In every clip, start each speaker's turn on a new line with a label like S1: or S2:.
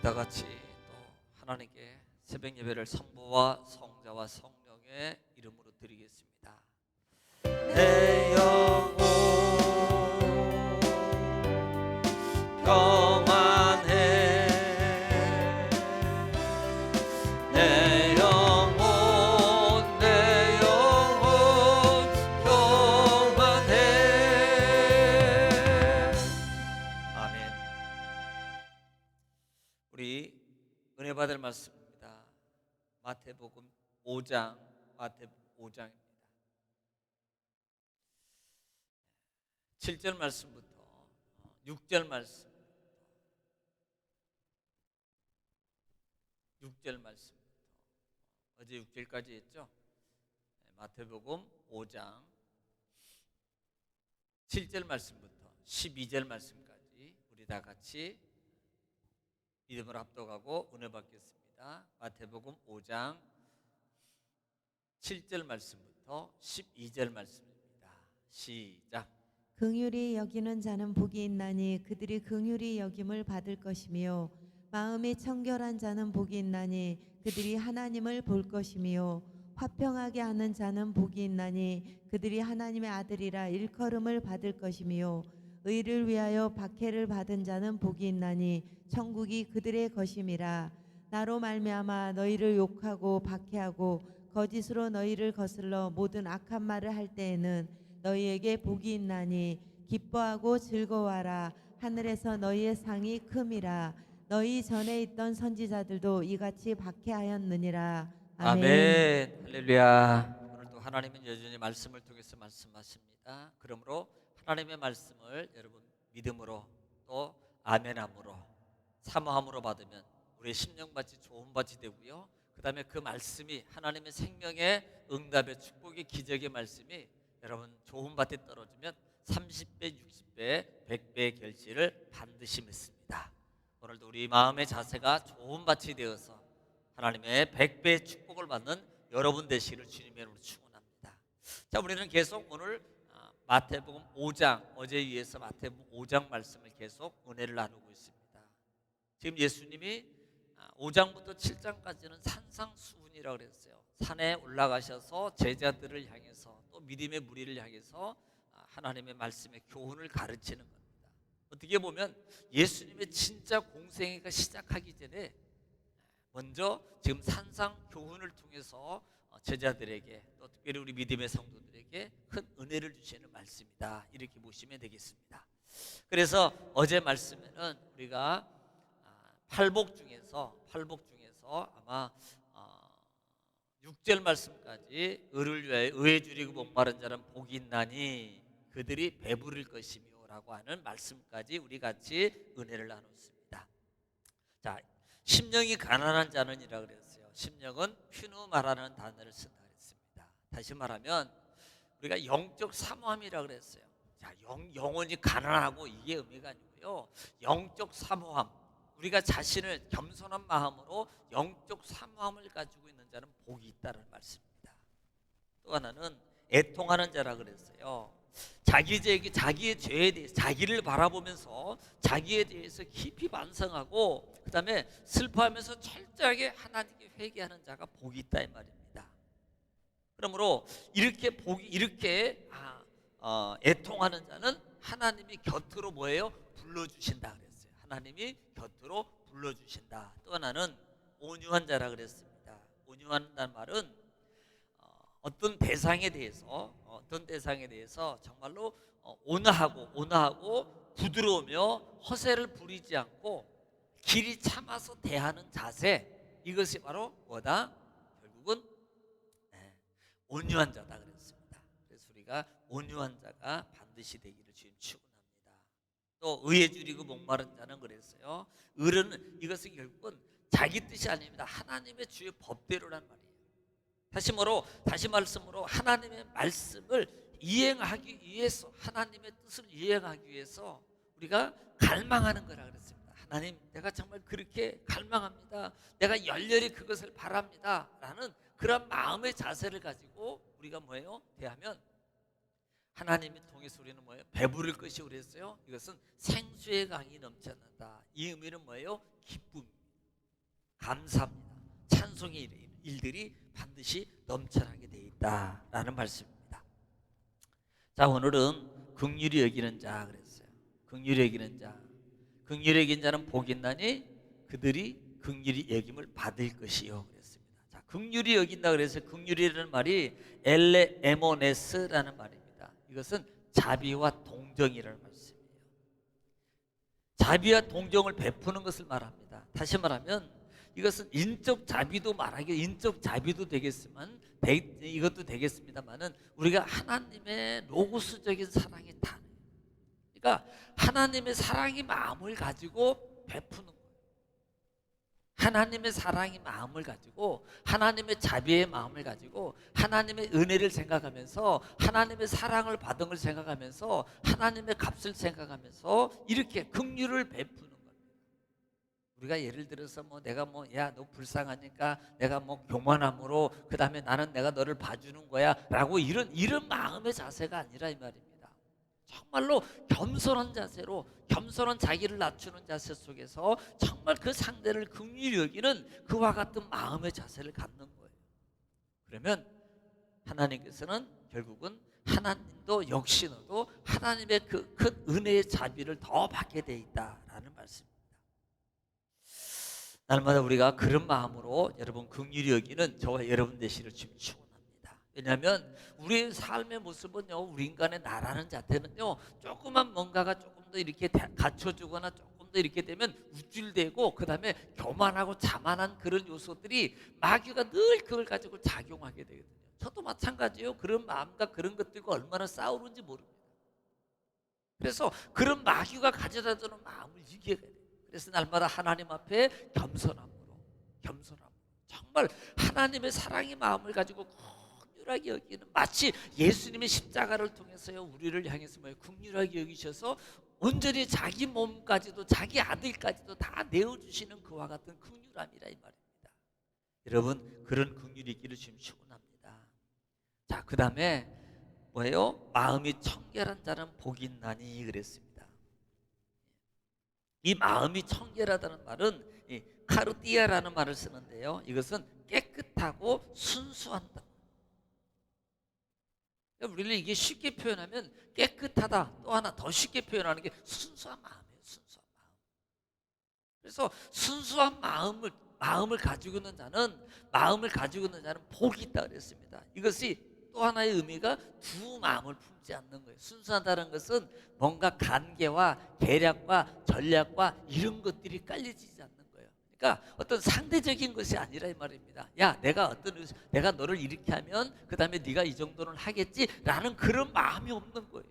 S1: 우리 다 같이 또 하나님께 새벽 예배를 성부와 성자와 성령의 이름으로 드리겠습니다. 내 영혼 말씀입니다. 마태복음 5장 마태복음 5장입니다. 7절 말씀부터 6절 말씀 6절 말씀부터 어제 6절까지 했죠? 네, 마태복음 5장 7절 말씀부터 12절 말씀까지 우리 다 같이 믿음을 합독하고 은혜 받겠습니다. 마태복음 5장 7절 말씀부터 12절 말씀입니다. 시작.
S2: 긍휼히 여기는 자는 복이 있나니 그들이 긍휼히 여김을 받을 것이며 마음이 청결한 자는 복이 있나니 그들이 하나님을 볼 것이며 화평하게 하는 자는 복이 있나니 그들이 하나님의 아들이라 일컬음을 받을 것이며 의를 위하여 박해를 받은 자는 복이 있나니 천국이 그들의 것임이라 나로 말미암아 너희를 욕하고 박해하고 거짓으로 너희를 거슬러 모든 악한 말을 할 때에는 너희에게 복이 있나니 기뻐하고 즐거워하라 하늘에서 너희의 상이 큼이라 너희 전에 있던 선지자들도 이같이 박해하였느니라
S1: 아멘. 할렐루야. 오늘도 하나님은 여전히 말씀을 통해서 말씀하십니다. 그러므로 하나님의 말씀을 여러분 믿음으로 또 아멘함으로 사모함으로 받으면 우리의 심령밭이 좋은 밭이 되고요. 그 다음에 그 말씀이 하나님의 생명의 응답의 축복의 기적의 말씀이 여러분 좋은 밭에 떨어지면 30배, 60배, 100배의 결실을 반드시 맺습니다. 오늘도 우리 마음의 자세가 좋은 밭이 되어서 하나님의 100배의 축복을 받는 여러분 되시기를 주님의 이름으로 축원합니다. 자, 우리는 계속 오늘 아, 마태복음 5장 어제 이어서 마태복음 5장 말씀을 계속 은혜를 나누고 있습니다. 지금 예수님이 5장부터 7장까지는 산상수훈이라고 그랬어요. 산에 올라가셔서 제자들을 향해서 또 믿음의 무리를 향해서 아, 하나님의 말씀의 교훈을 가르치는 겁니다. 어떻게 보면 예수님의 진짜 공생애가 시작하기 전에 먼저 지금 산상 교훈을 통해서 어, 제자들에게 또 특별히 우리 믿음의 성도들에게 큰 은혜를 주시는 말씀이다 이렇게 보시면 되겠습니다. 그래서 어제 말씀에는 우리가 아, 팔복 중에서 팔복 중에서 아마 6절 말씀까지 의를 위하여 의에 줄이고 목마른 자는 복이 있나니 그들이 배부를 것이며라고 하는 말씀까지 우리 같이 은혜를 나눴습니다. 자, 심령이 가난한 자는이라 그랬어요. 심령은 퓨누마라는 단어를 쓴다 그랬습니다. 다시 말하면 우리가 영적 사모함이라 그랬어요. 자, 영, 영혼이 가난하고 이게 의미가 아니고요. 영적 사모함. 우리가 자신을 겸손한 마음으로 영적 사모함을 가지고 있는 자는 복이 있다는 말씀입니다. 또 하나는 애통하는 자라 그랬어요. 자기 죄 자기의 죄에 대해 자기를 바라보면서 자기에 대해서 깊이 반성하고 그다음에 슬퍼하면서 철저하게 하나님께 회개하는 자가 복이 있다 이 말입니다. 그러므로 이렇게 복이 이렇게 아, 어, 애통하는 자는 하나님이 곁으로 뭐예요? 불러 주신다 그랬어요. 하나님이 곁으로 불러주신다. 또 하나는 온유한 자라 그랬습니다. 온유한다는 말은 어, 어떤 대상에 대해서 어떤 대상에 대해서 정말로 어, 온화하고 온화하고 부드러우며 허세를 부리지 않고 길이 참아서 대하는 자세 이것이 바로 뭐다? 결국은 네, 온유한 자다 그랬습니다. 그래서 우리가 온유한 자가 반드시 되기를 주님 축원합니다. 또 의에 줄이고 목마른 자는 그랬어요. 의는 이것은 결국은 자기 뜻이 아닙니다. 하나님의 주의 법대로란 말이에요. 다시 뭐로 다시 말씀으로 하나님의 말씀을 이행하기 위해서 하나님의 뜻을 이행하기 위해서 우리가 갈망하는 거라 그랬습니다. 하나님, 내가 정말 그렇게 갈망합니다. 내가 열렬히 그것을 바랍니다.라는 그런 마음의 자세를 가지고 우리가 뭐예요? 대하면 하나님이 통해서 우리는 뭐예요? 배부를 것이 그랬어요. 이것은 생수의 강이 넘쳐난다. 이 의미는 뭐예요? 기쁨입니다. 감사합니다. 찬송의 일- 일들이 반드시 넘쳐나게 돼 있다라는 말씀입니다. 자 오늘은 긍휼히 여기는 자 그랬어요. 긍휼히 여기는 자, 긍휼히 여긴 자는 복이 있나니 그들이 긍휼히 여김을 받을 것이요 그랬습니다. 자 긍휼히 여긴다 그래서 긍휼이라는 말이 엘레 에모네스라는 말입니다. 이것은 자비와 동정이라는 말씀이에요. 자비와 동정을 베푸는 것을 말합니다. 다시 말하면 이것은 인적 자비도 말하기 인적 자비도 되겠지만 되- 이것도 되겠습니다만은 우리가 하나님의 로고스적인 사랑이 다 그러니까 하나님의 사랑이 마음을 가지고 베푸는. 하나님의 사랑이 마음을 가지고 하나님의 자비의 마음을 가지고 하나님의 은혜를 생각하면서 하나님의 사랑을 받은 걸 생각하면서 하나님의 값을 생각하면서 이렇게 긍휼을 베푸는 거예요. 우리가 예를 들어서 뭐 내가 뭐 야 너 불쌍하니까 내가 뭐 교만함으로 그다음에 나는 내가 너를 봐주는 거야라고 이런 이런 마음의 자세가 아니라 이 말입니다. 정말로 겸손한 자세로 겸손한 자기를 낮추는 자세 속에서 정말 그 상대를 긍휼히 여기는 그와 같은 마음의 자세를 갖는 거예요. 그러면 하나님께서는 결국은 하나님도 역시 너도 하나님의 그 큰 은혜의 자비를 더 받게 돼 있다라는 말씀입니다. 날마다 우리가 그런 마음으로 여러분 긍휼히 여기는 저와 여러분 되시를 지금 축원합니다. 왜냐하면 우리의 삶의 모습은요, 우리 인간의 나라는 자체는요, 조그만 뭔가가 조금 더 이렇게 다- 갖춰주거나 조금 더 이렇게 되면 우쭐대고 그 다음에 교만하고 자만한 그런 요소들이 마귀가 늘 그걸 가지고 작용하게 되거든요. 저도 마찬가지예요. 그런 마음과 그런 것들과 얼마나 싸우는지 모릅니다. 그래서 그런 마귀가 가져다 주는 마음을 이겨야 돼요. 그래서 날마다 하나님 앞에 겸손함으로 겸손함 정말 하나님의 사랑의 마음을 가지고 긍휼하게 여기는 마치 예수님의 십자가를 통해서요 우리를 향해서 뭐 긍휼하게 여기셔서 온전히 자기 몸까지도 자기 아들까지도 다 내어 주시는 그와 같은 긍휼함이라 이 말입니다. 여러분 그런 긍휼이 있기를 지금 축원합니다. 자 그다음에 뭐예요? 마음이 청결한 자는 복이 있나니 그랬습니다. 이 마음이 청결하다는 말은 이 카르디아라는 말을 쓰는데요. 이것은 깨끗하고 순수한다. 우리를 이게 쉽게 표현하면 깨끗하다. 또 하나 더 쉽게 표현하는 게 순수한 마음이에요. 순수한 마음. 그래서 순수한 마음을 마음을 가지고 있는 자는 마음을 가지고 있는 자는 복이 있다 그랬습니다. 이것이 또 하나의 의미가 두 마음을 품지 않는 거예요. 순수하다는 것은 뭔가 간계와 계략과 전략과 이런 것들이 깔려지지 않는. 그러니까 어떤 상대적인 것이 아니라 이 말입니다. 야, 내가 어떤 의- 내가 너를 이렇게 하면 그다음에 네가 이 정도는 하겠지라는 그런 마음이 없는 거예요.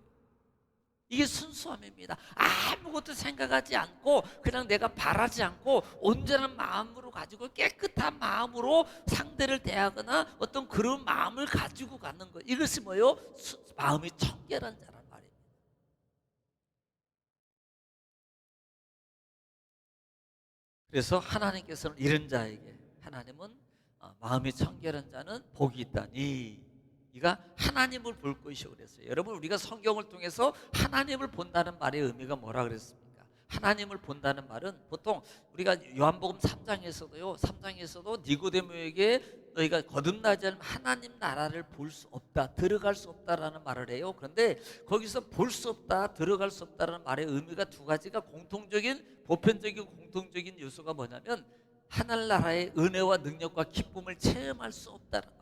S1: 이게 순수함입니다. 아무것도 생각하지 않고 그냥 내가 바라지 않고 온전한 마음으로 가지고 깨끗한 마음으로 상대를 대하거나 어떤 그런 마음을 가지고 가는 거. 이것이 뭐요? 수- 마음이 청결한 자란 그래서 하나님께서는 이런 자에게 하나님은 어, 마음이 청결한 자는 복이 있다니 이가 하나님을 볼 것이오 그랬어요. 여러분 우리가 성경을 통해서 하나님을 본다는 말의 의미가 뭐라 그랬습니까? 하나님을 본다는 말은 보통 우리가 요한복음 3장에서도요. 3장에서도 니고데모에게 너희가 거듭나지 않으면 하나님 나라를 볼 수 없다. 들어갈 수 없다라는 말을 해요. 그런데 거기서 볼 수 없다, 들어갈 수 없다라는 말의 의미가 두 가지가 공통적인 보편적인 공통적인 요소가 뭐냐면 하늘나라의 은혜와 능력과 기쁨을 체험할 수 없다는 말.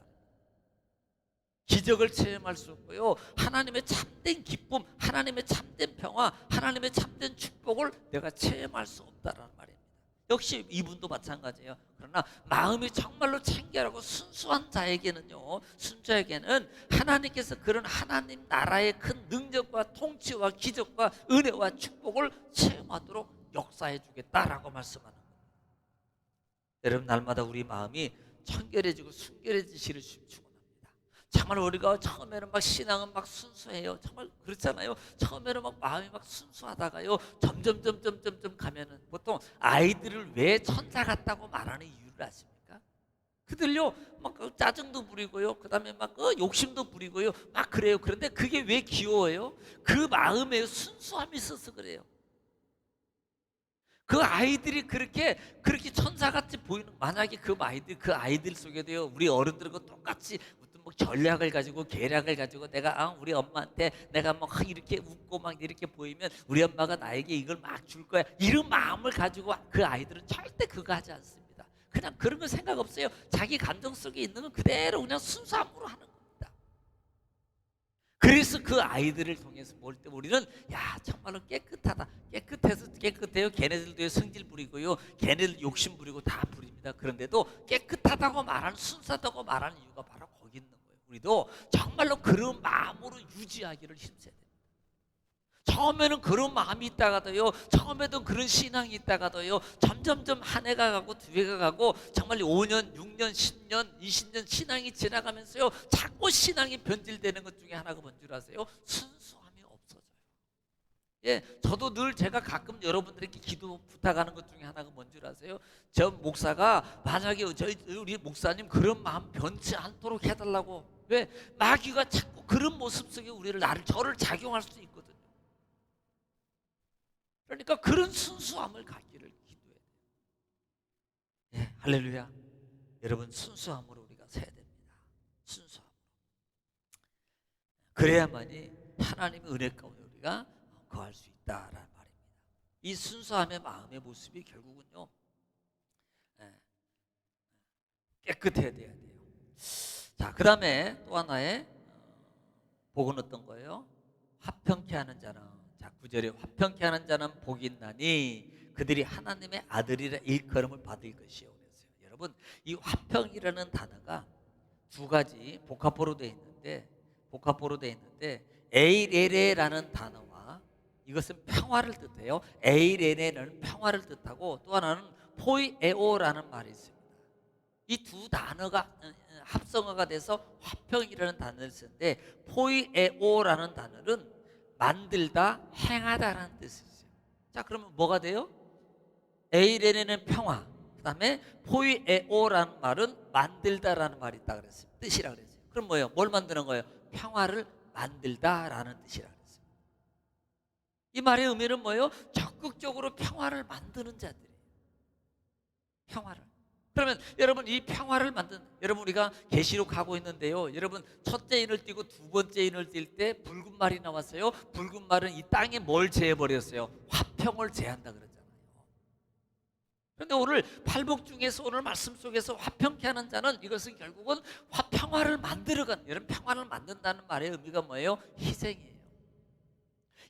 S1: 기적을 체험할 수 없고요. 하나님의 참된 기쁨, 하나님의 참된 평화, 하나님의 참된 축복을 내가 체험할 수 없다라는 말입니다. 역시 이분도 마찬가지예요. 그러나 마음이 정말로 청결하고 순수한 자에게는요, 순자에게는 하나님께서 그런 하나님 나라의 큰 능력과 통치와 기적과 은혜와 축복을 체험하도록 역사해 주겠다라고 말씀하는 거예요. 여러분 날마다 우리 마음이 청결해지고 순결해지시를 축원합니다. 정말 우리가 처음에는 막 신앙은 막 순수해요. 정말 그렇잖아요. 처음에는 막 마음이 막 순수하다가요. 점점 점점 점점 가면은 보통 아이들을 왜 천사 같다고 말하는 이유를 아십니까? 그들요 막그 짜증도 부리고요. 그다음에 막그 욕심도 부리고요. 막 그래요. 그런데 그게 왜 귀여워요? 그 마음에 순수함이 있어서 그래요. 그 아이들이 그렇게 그렇게 천사같이 보이는 만약에 그 아이들 그 아이들 속에도요 우리 어른들과 똑같이 어떤 뭐 전략을 가지고 계략을 가지고 내가 아 우리 엄마한테 내가 막 이렇게 웃고 막 이렇게 보이면 우리 엄마가 나에게 이걸 막 줄 거야 이런 마음을 가지고 그 아이들은 절대 그거 하지 않습니다. 그냥 그런 거 생각 없어요. 자기 감정 속에 있는 건 그대로 그냥 순수함으로 하는 겁니다. 그래서 그 아이들을 통해서 볼 때 우리는 야 정말로 깨끗하다 깨끗해서 깨끗해요 걔네들도 성질 부리고요 걔네들 욕심 부리고 다 부립니다 그런데도 깨끗하다고 말하는 순수하다고 말하는 이유가 바로 우리도 정말로 그런 마음으로 유지하기를 힘써야 돼요 처음에는 그런 마음이 있다가도요 처음에도 그런 신앙이 있다가도요 점점점 한 해가 가고 두 해가 가고 정말 5년 6년 10년 20년 신앙이 지나가면서요 자꾸 신앙이 변질되는 것 중에 하나가 뭔 줄 아세요? 없어져요 예 저도 늘 제가 가끔 여러분들에게 기도 부탁하는 것 중에 하나가 뭔줄 아세요 저 목사가 만약에 저희 우리 목사님 그런 마음 변치 않도록 해달라고 왜 마귀가 자꾸 그런 모습 속에 우리를 나를 저를 작용할 수 있거든요 그러니까 그런 순수함을 갖기를 기도해야 돼요. 예, 할렐루야. 여러분 순수함으로 우리가 서야 됩니다. 순수함. 그래야만이 하나님의 은혜 가운데 우리가 거할 수 있다라는 말입니다. 이 순수함의 마음의 모습이 결국은요 예, 깨끗해야 돼야 돼요. 자, 그 다음에 또 하나의 어, 복은 어떤 거예요? 화평케 하는 자는 자, 구절에 화평케 하는 자는 복이 있나니 그들이 하나님의 아들이라 일컬음을 받을 것이요. 그랬어요. 여러분, 이 화평이라는 단어가 두 가지 복합보로 되어 있는데 복합보로 되어 있는데 에이레레라는 단어와 이것은 평화를 뜻해요. 에이레레는 평화를 뜻하고 또 하나는 포이에오라는 말이 있습니다. 이 두 단어가 합성어가 돼서 화평이라는 단어를 쓰는데 포이에오라는 단어는 만들다, 행하다라는 뜻이 있어요. 자, 그러면 뭐가 돼요? 에이레네는 평화. 그다음에 포이에오라는 말은 만들다라는 말이 있다 그랬어요. 뜻이라 그랬어요. 그럼 뭐예요? 뭘 만드는 거예요? 평화를 만들다라는 뜻이라. 이 말의 의미는 뭐예요? 적극적으로 평화를 만드는 자들이에요. 평화를. 그러면 여러분 이 평화를 만든 여러분 우리가 계시록 하고 있는데요. 여러분 첫째 인을 띄고 두 번째 인을 띌 때 붉은 말이 나왔어요. 붉은 말은 이 땅에 뭘 제해 버렸어요? 화평을 제한다 그러잖아요. 그런데 오늘 팔복 중에서 오늘 말씀 속에서 화평케 하는 자는 이것은 결국은 화평화를 만들어간 이런 평화를 만든다는 말의 의미가 뭐예요? 희생이에요.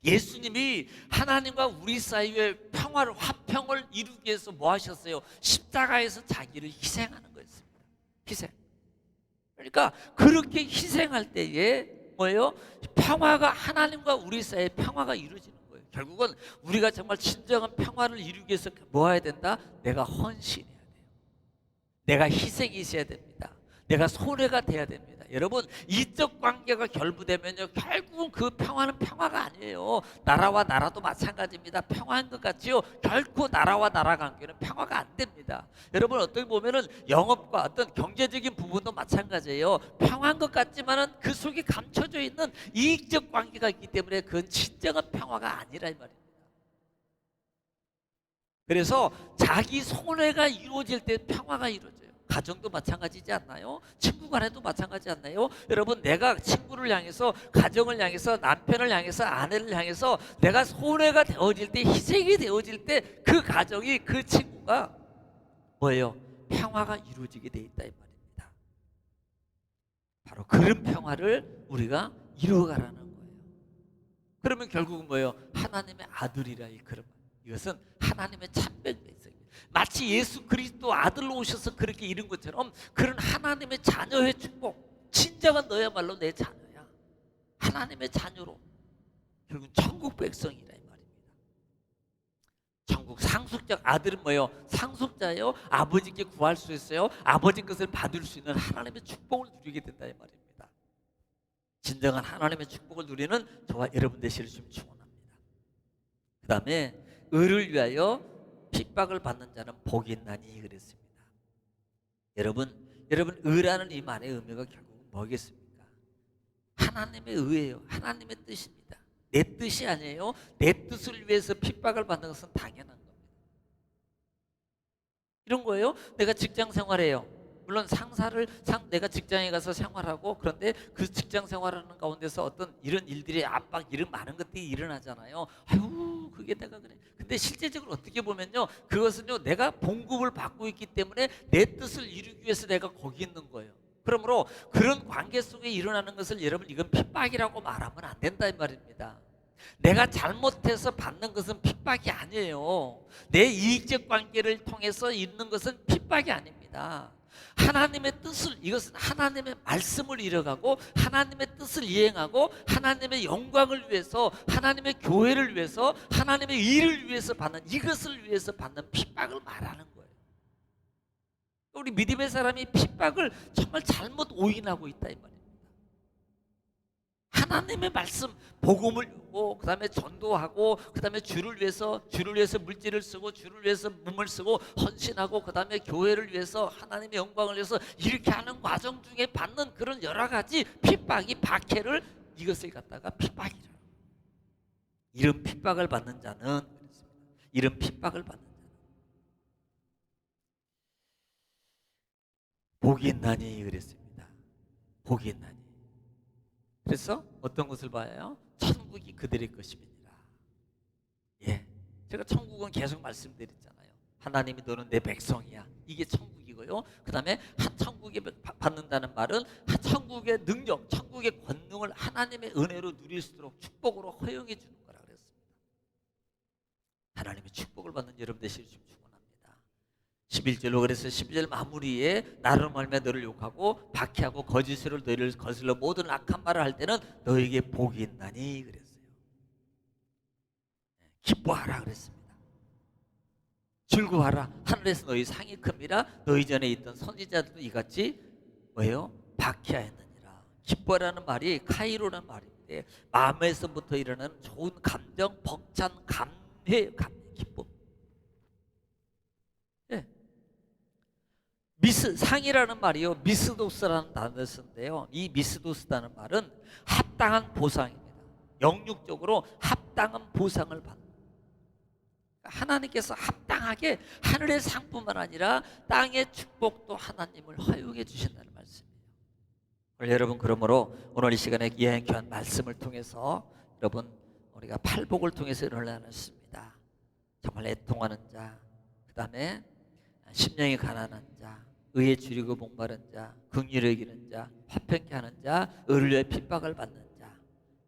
S1: 예수님이 하나님과 우리 사이의 평화를 화평을 이루기 위해서 뭐 하셨어요? 십자가에서 자기를 희생하는 거였습니다. 희생. 그러니까 그렇게 희생할 때에 뭐예요? 평화가 하나님과 우리 사이의 평화가 이루어지는 거예요. 결국은 우리가 정말 진정한 평화를 이루기 위해서 뭐 해야 된다? 내가 헌신해야 돼요. 내가 희생이 있어야 됩니다. 내가 손해가 돼야 됩니다. 여러분 이적 관계가 결부되면요 결국은 그 평화는 평화가 아니에요. 나라와 나라도 마찬가지입니다. 평화인 것 같지요. 결코 나라와 나라 관계는 평화가 안 됩니다. 여러분 어떻게 보면은 영업과 어떤 경제적인 부분도 마찬가지예요. 평화인 것 같지만은 그 속에 감춰져 있는 이익적 관계가 있기 때문에 그건 진정한 평화가 아니라 이 말입니다. 그래서 자기 손해가 이루어질 때 평화가 이루어져요. 가정도 마찬가지지 않나요? 친구 간에도 마찬가지 않나요? 여러분 내가 친구를 향해서 가정을 향해서 남편을 향해서 아내를 향해서 내가 손해가 되어질 때 희생이 되어질 때 그 가정이 그 친구가 뭐예요? 평화가 이루어지게 돼 있다 이 말입니다. 바로 그런 평화를 우리가 이루어가라는 거예요. 그러면 결국은 뭐예요? 하나님의 아들이라 이 그런 이것은 하나님의 백성입니다. 마치 예수 그리스도 아들로 오셔서 그렇게 이룬 것처럼 그런 하나님의 자녀의 축복, 진정한 너야말로 내 자녀야. 하나님의 자녀로 결국 천국 백성이라 이 말입니다. 천국 상속자 아들은 뭐예요? 상속자예요. 아버지께 구할 수 있어요. 아버지 것을 받을 수 있는 하나님의 축복을 누리게 된다 이 말입니다. 진정한 하나님의 축복을 누리는 저와 여러분 되시를 좀 축원합니다. 그 다음에 의를 위하여 핍박을 받는 자는 복이 있나니 그랬습니다. 여러분, 여러분 의라는 이 말의 의미가 결국 뭐겠습니까? 하나님의 의예요. 하나님의 뜻입니다. 내 뜻이 아니에요. 내 뜻을 위해서 핍박을 받는 것은 당연한 겁니다. 이런 거예요. 내가 직장 생활해요. 물론 상사를 상 내가 직장에 가서 생활하고 그런데 그 직장 생활하는 가운데서 어떤 이런 일들이 압박 이런 많은 것들이 일어나잖아요. 아유 그게 내가 그래. 근데 실제적으로 어떻게 보면요 그것은요 내가 봉급을 받고 있기 때문에 내 뜻을 이루기 위해서 내가 거기 있는 거예요. 그러므로 그런 관계 속에 일어나는 것을 여러분 이건 핍박이라고 말하면 안 된다 이 말입니다. 내가 잘못해서 받는 것은 핍박이 아니에요. 내 이익적 관계를 통해서 있는 것은 핍박이 아닙니다. 하나님의 뜻을 이것은 하나님의 말씀을 이뤄가고 하나님의 뜻을 이행하고 하나님의 영광을 위해서 하나님의 교회를 위해서 하나님의 일을 위해서 받는 이것을 위해서 받는 핍박을 말하는 거예요. 우리 믿음의 사람이 핍박을 정말 잘못 오인하고 있다 이 말입니다. 하나님의 말씀 복음을 주고 그다음에 전도하고 그다음에 주를 위해서 주를 위해서 물질을 쓰고 주를 위해서 몸을 쓰고 헌신하고 그다음에 교회를 위해서 하나님의 영광을 위해서 이렇게 하는 과정 중에 받는 그런 여러 가지 핍박이 박해를 이것을 갖다가 핍박이라. 이런 핍박을 받는 자는. 이런 핍박을 받는 자는 복이 있나니 그랬습니다. 복이 있나니. 그래서 어떤 것을 봐요? 천국이 그들의 것입니다. 예. 제가 천국은 계속 말씀드렸잖아요. 하나님이 너는 내 백성이야. 이게 천국이고요. 그 다음에 천국에 받는다는 말은 천국의 능력, 천국의 권능을 하나님의 은혜로 누릴 수 있도록 축복으로 허용해 주는 거라 그랬습니다. 하나님의 축복을 받는 여러분 되시길 좀 축원합니다. 11절로 그래서 12절 마무리에 나를 말며 너를 욕하고 박해하고 거짓으로 너희를 거슬러 모든 악한 말을 할 때는 너에게 복이 있나니 그랬어요. 네, 기뻐하라 그랬습니다. 즐거워하라 하늘에서 너희 상이 큽니다. 너희 전에 있던 선지자들도 이같이 뭐예요? 박해하였느니라. 기뻐라는 말이 카이로라는 말인데 마음에서부터 일어나는 좋은 감정, 벅찬 감회, 감, 기쁨. 예. 미스 상이라는 말이요. 미스도스라는 단어를 쓰는데요. 이 미스도스라는 말은 합당한 보상입니다. 영육적으로 합당한 보상을 받는 그러니까 하나님께서 합당하게 하늘의 상뿐만 아니라 땅의 축복도 하나님을 허용해 주신다는 말씀이에요. 오늘 여러분 그러므로 오늘 이 시간에 예행 교한 말씀을 통해서 여러분 우리가 팔복을 통해서 일어나습니다. 정말 애통하는 자, 그 다음에 심령이 가난한 자, 의에 줄이고 목마른 자, 긍휼을 여기는 자, 화평케 하는 자, 의를 핍박을 받는 자,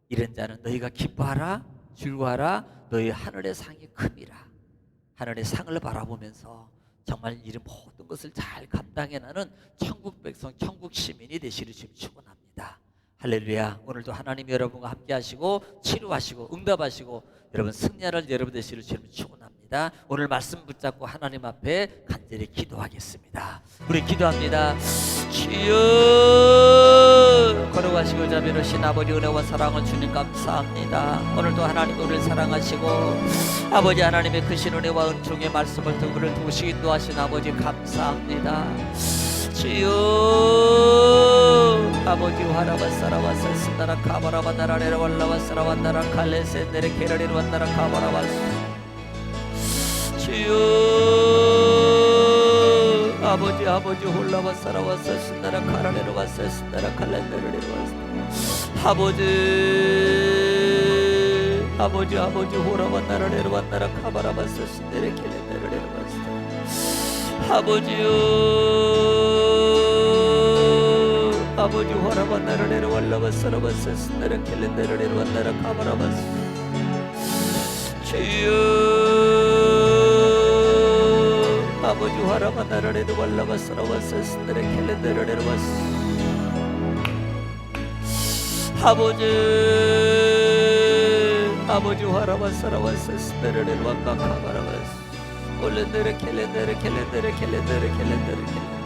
S1: 이런 자는 너희가 기뻐하라, 즐거워하라, 너희 하늘의 상이 큼이라. 하늘의 상을 바라보면서 정말 이런 모든 것을 잘 감당해 나는 천국 백성, 천국 시민이 되시를 지금 축원합니다. 할렐루야. 오늘도 하나님 여러분과 함께 하시고 치료하시고 응답하시고 여러분 승리를 여러분 되시를 지금 축원합니다. 오늘 말씀 붙잡고 하나님 앞에 간절히 기도하겠습니다. 우리 기도합니다. 주여 걸어가시고 자비로신 아버지 은혜와 사랑을 주님 감사합니다. 오늘도 하나님 우리를 사랑하시고 아버지 하나님의 크신 은혜와 은총의 말씀을 등을 두시 인도하신 아버지 감사합니다. 주여 아버지 화라바사라바사 스나라 카바라바나라레라 wal라바사라반나라 칼레센데레 케라레르 완나라 카바라바스 주여 아버지 아버지 홀라바사라바사 스나라 카라레르 바사 스나라 칼렌데레르 바사 아버지 아버지 아버지 호라반나라레르 완나라 카바라바사 스네레 켈렌데레르 바사 아버지요 아버지 화라바 나를 내려 wal라바 사라바사 스나라 켈렌데를 내려 왔나라 카바라바스 주여 를 내려 왔스 아버지 아버지 화라바 사라바사 스나라 내려 왔나 카바라바스 올렌데레 켈렌데레 켈렌데레 켈렌데레 켈렌데레 켈렌데레